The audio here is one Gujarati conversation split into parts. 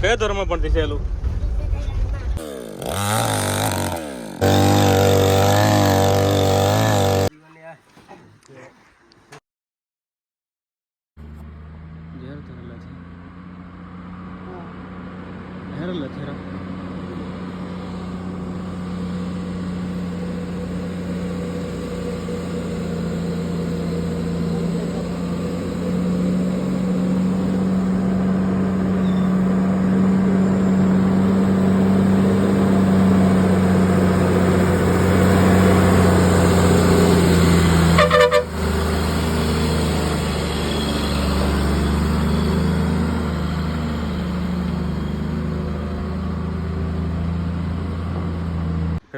કયા ધોરણમાં ભણતી છે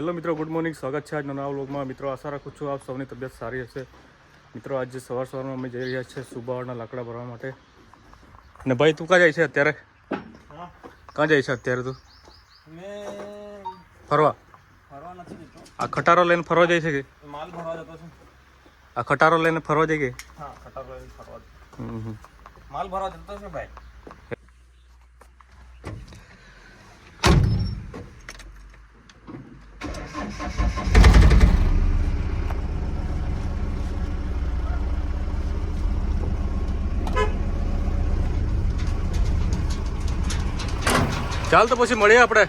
હેલો મિત્રો ગુડ મોર્નિંગ. સ્વાગત છે આજના નવા વ્લોગમાં. મિત્રો આશા રાખું છું આપ સૌની તબિયત સારી હશે. મિત્રો આજે સવાર સવારમાં અમે જઈ રહ્યા છીએ સુબાવાળના લાકડા ભરવા માટે. ને ભાઈ તું ક્યાં જાય છે અત્યારે? ક્યાં જાય છે અત્યારે તું? ફરવા? આ ખટારો લઈને ફરવા જાય છે કે? આ ખટારો લઈને ફરવા જાય કે. માલ ભરવા જતો છે ભાઈ. ચાલ તો પછી મળીએ આપણે.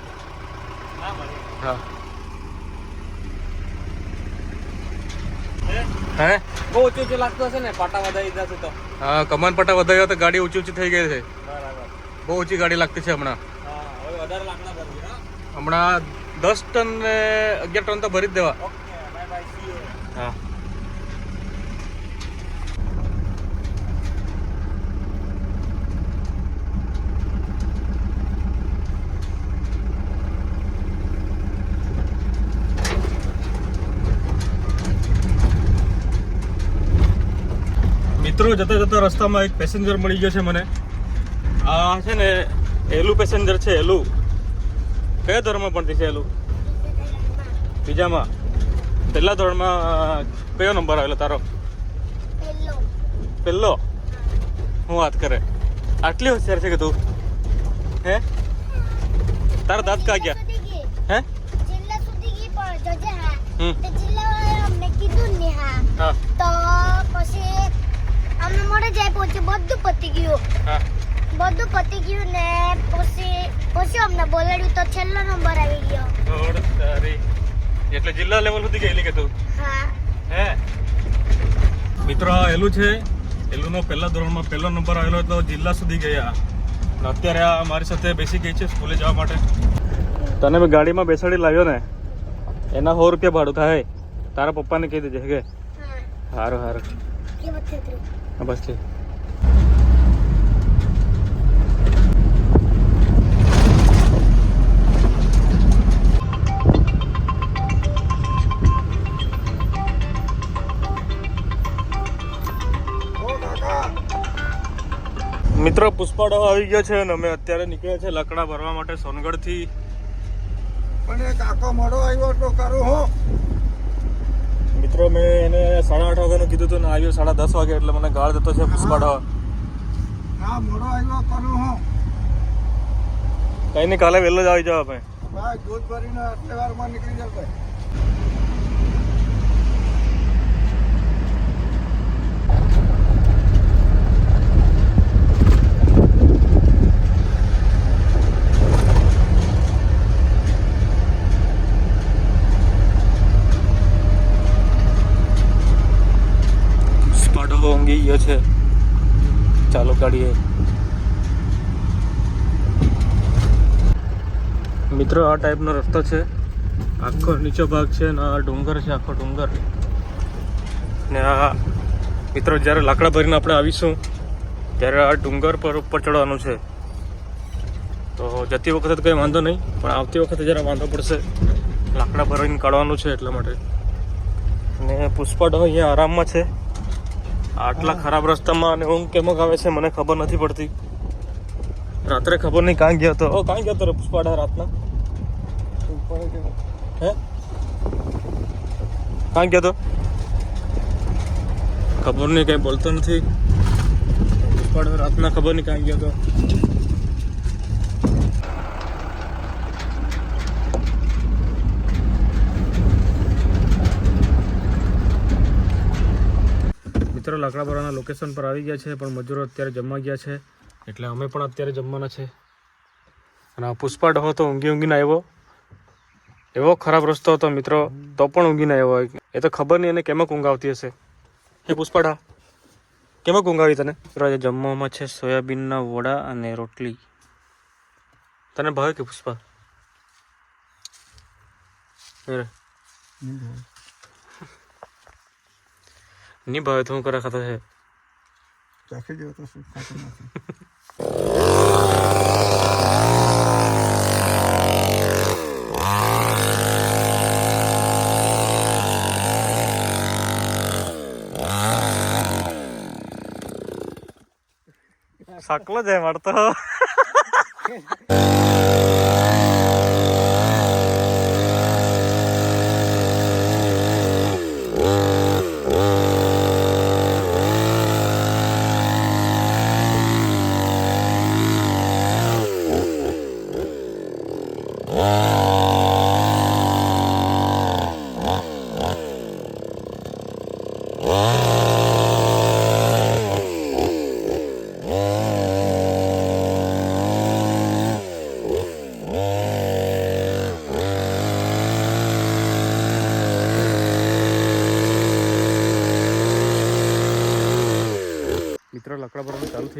હા હે. બહુ ઊંચું ઊંચું લાગતું હશે ને પાટા વધારી દીધા છે તો. હા કમાન પાટા વધાર્યો તો ગાડી ઊંચી ઊંચી થઈ ગઈ છે. બરાબર. બહુ ઊંચી ગાડી લાગતી છે હમણાં. હા હવે વધારે લાકડા હમણાં દસ ટન ને અગિયાર ટન તો ભરી જ દેવા. હા. મિત્રો જતા જતા રસ્તામાં એક પેસેન્જર મળી ગયો છે મને. આ છે ને એલું પેસેન્જર છે એલું. કયા ધોરણમાં ભણતી છે એલું? બીજામાં? પહેલા ધોરણમાં કયો નંબર આવેલો તારો? પહેલો. હું વાત કરે. આટલી હોશિયાર છે કે તું? હે? તારા દાંત કા ગયા? હે? તે પછી અમે મોડે જાય પહોંચી બધું પતી ગયું. હા. બધું પતી ગયું ને પછી પછી અમને બોલાડ્યું તો છેલ્લો નંબર આવી ગયો. તારી એટલે જિલ્લા લેવલ સુધી ગયેલી કે તું? હા. હે? મિત્રો આ એલું છે. એલુંનો પહેલા ધોરણમાં પહેલો નંબર આવેલો એટલે જિલ્લા સુધી ગયા. અત્યારે આ મારી સાથે બેસી ગઈ છે સ્કૂલે જવા માટે. તને મેં ગાડીમાં બેસાડી લાવ્યો ને એના સો રૂપિયા ભાડું થાય. તારા પપ્પાને કહી દેજે કે? સારું સારું બસ છે મિત્રો પુષ્પાડો આવી ગયો છે અને અમે અત્યારે નીકળ્યા છે લકડા ભરવા માટે સોનગઢથી. પણ એક આખો મોડો આવ્યો તો કરું હો. મિત્રો મેં એને સાડા આઠ વાગ્યાનું કીધું હતું ને આવ્યો સાડા દસ વાગે એટલે મને ગાળ દેતો છે પુષ્પાડો. હા મોડો આવ્યો કરું હો. કઈ નહીં કાલે વહેલો જ આવી જાવ આપણે ભાઈ દૂધ ભરીને આટલી વારમાં નીકળી જાય ભાઈ પુષ્પાડો ઊંઘી ગયો છે. ચાલો કાઢીએ. મિત્રો, આ ટાઈપનો રસ્તો છે. આખો નીચો ભાગ છે ને આ ડુંગર છે, આખો ડુંગર. ને આ મિત્રો, જ્યારે લાકડા ભરીને આપણે આવીશું, ત્યારે આ ડુંગર પર ઉપર ચડવાનું છે. તો જતી વખતે તો કંઈ વાંધો નહીં, પણ આવતી વખતે જરા વાંધો પડશે. લાકડા ભરીને કાઢવાનું છે એટલા માટે. ને પુષ્પાડો અહીંયા આરામમાં છે. આટલા ખરાબ રસ્તામાં અને ઊંઘ કેમ આવે છે મને ખબર નથી પડતી. રાત્રે ખબર નહીં કાં ગયો તો. ઓ કાં ગયો તો રે પુષ્પાડા રાતના? હે? કાં ગયો તો? ખબર નહીં, કંઈ બોલતો નથી. પુષ્પાડા રાતના ખબર નહીં કાં ગયો તો. લાકડા ભરવાના લોકેશન પર આવી ગયા છે, પણ મજૂરો અત્યારે જમવા ગયા છે. એટલે અમે પણ અત્યારે જમવાના છે. અને આ પુષ્પા ડહો તો ઊંઘી ઊંઘીને આવ્યો. એવો ખરાબ રસ્તો હતો મિત્રો, તો પણ ઊંઘીને આવ્યો. એ તો ખબર નહીં એને કેમક ઊંઘ આવતી હશે. હે પુષ્પાડા કેમક ઊંઘ આવી તને? આજે જમવામાં છે સોયાબીનના વડા અને રોટલી. તને ભાવે કે પુષ્પા? એ રે. નહીં ભાવે તો હું કરે ખાતા છે ચાખી ગયો તો શું ખાતું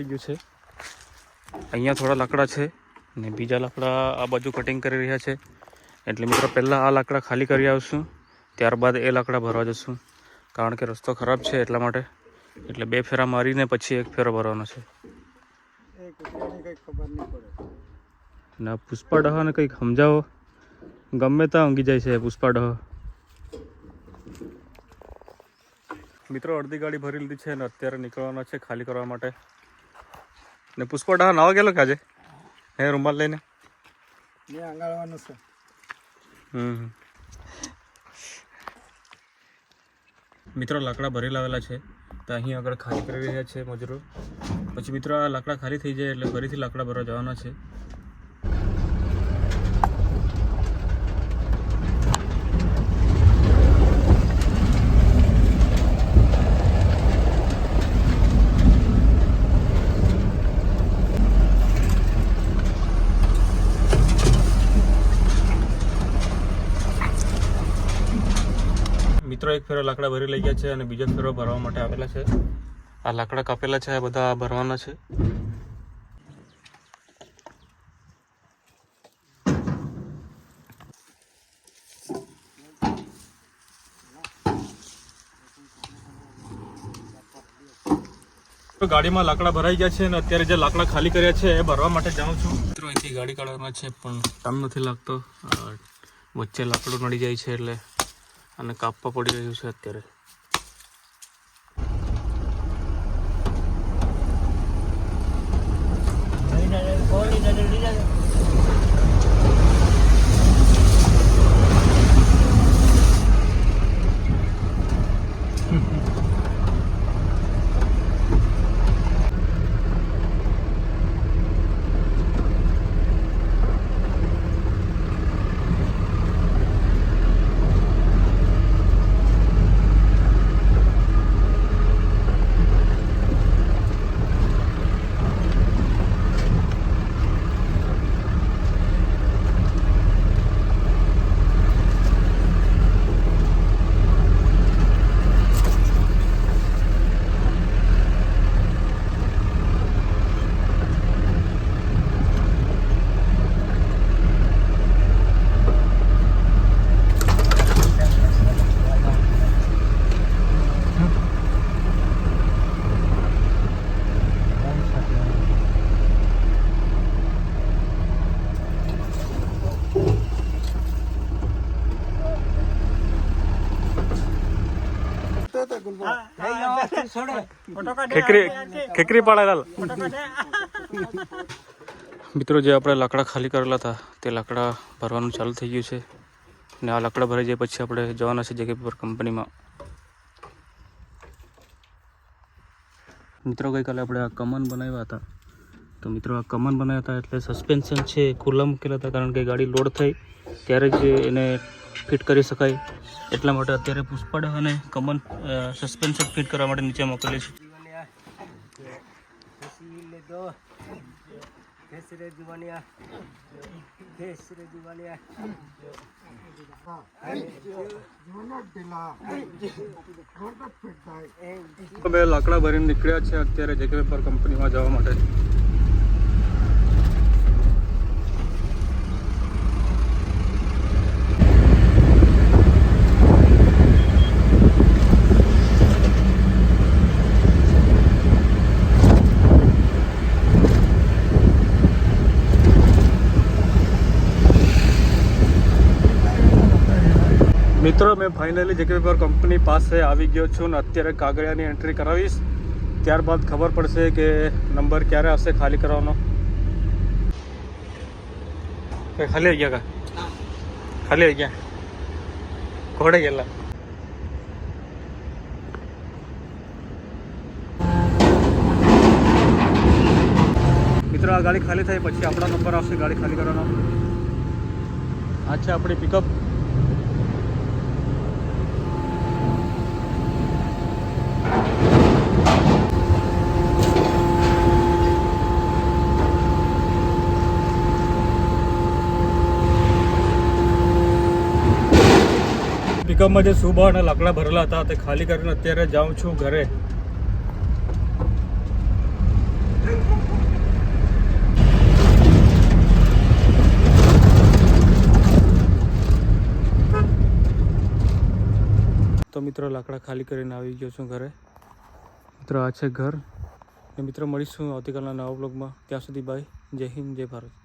થઈ ગયું છે. અહીંયા થોડા લાકડા છે ને બીજા લાકડા આ બાજુ કટિંગ કરી રહ્યા છે. એટલે મિત્રો પહેલાં આ લાકડા ખાલી કરી આવશું, ત્યારબાદ એ લાકડા ભરવા જશું. કારણ કે રસ્તો ખરાબ છે એટલા માટે. એટલે બે ફેરા મારીને પછી એક ફેરો ભરવાનો છે. ના પુષ્પા ડહાને કંઈક સમજાવો. ગમે ત્યાં ઊંઘી જાય છે પુષ્પા ડહ. મિત્રો અડધી ગાડી ભરી લીધી છે અને અત્યારે નીકળવાના છે ખાલી કરવા માટે. ને પુષ્પા ડહા નવા ગયેલો કે આજે? હે રૂમાલ લઈને? આંગાળવાનું છે. હમ. મિત્રો લાકડા ભરી લાવેલા છે. તો અહીં આગળ ખાલી કરી રહ્યા છે મજૂરો. પછી મિત્રો આ લાકડા ખાલી થઈ જાય એટલે ફરીથી લાકડા ભરવા જવાના છે મિત્રો એક ફેરો લાકડા ભરી લઈ ગયા છે અને બીજો ફેરો ભરવા માટે આવેલા છે. આ લાકડા કાપેલા છે, આ બધા ભરવાના છે. ગાડીમાં લાકડા ભરાઈ ગયા છે અને અત્યારે જે લાકડા ખાલી કર્યા છે એ ભરવા માટે જાઉં છું. મિત્રો, અહીંથી ગાડી કાઢવાના છે, પણ ટાઈમ નથી લાગતો. વચ્ચે લાકડું નડી જાય છે એટલે અને કાપવા પડી રહ્યું છે અત્યારે. તો તો ગુલબા ખેકરી પાડેલા. મિત્રો જે આપણે લાકડા ખાલી કરેલા હતા તે લાકડા ભરવાનું ચાલુ થઈ ગયું છે. ને આ લાકડા ભરાઈ જાય પછી આપણે જવાના છે જગ્યા પર કંપનીમાં. મિત્રો ગઈકાલે આપણે આ કમન બનાવ્યા હતા. તો મિત્રો આ કમન બનાવ્યા હતા એટલે સસ્પેન્શન છે એ ખુલ્લા મૂકેલા હતા કારણ કે ગાડી લોડ થઈ. ત્યારે જ એને ફિટ કરી શકાય. એટલા માટે અત્યારે પુષ્પડ અને કમન સસ્પેન્શન ફિટ કરવા માટે નીચે મોકલી છે. જીવનનો ઢીલા રોડ જ ફિટ થાય બે લાકડા ભરીને નીકળ્યા છે અત્યારે જેકે પેપર કંપનીમાં જવા માટે. મિત્રો, મેં ફાઇનલી જેકે પેપર કંપની પાસે આવી ગયો છું ને અત્યારે કાગળિયાની એન્ટ્રી કરાવીશ. ત્યારબાદ ખબર પડશે કે નંબર ક્યારે આવશે ખાલી કરવાનો. ખાલી આવી ગયા ખાલી આવી ગયા. ઘોડે ગયેલા. મિત્રો, આ ગાડી ખાલી થાય પછી આપણા નંબર આવશે ગાડી ખાલી કરવાનો. આ છે આપણી પિકઅપ પિકઅપમાં જે સુબા અને લાકડા ભરેલા હતા, તે ખાલી કરીને અત્યારે જાઉં છું ઘરે. તો મિત્રો, લાકડા ખાલી કરીને આવી ગયો છું ઘરે. મિત્રો, આ છે ઘર. ને મિત્રો, મળીશું આવતીકાલના નવા બ્લોગમાં ત્યાં સુધી બાય. જય હિન્દ, જય ભારત.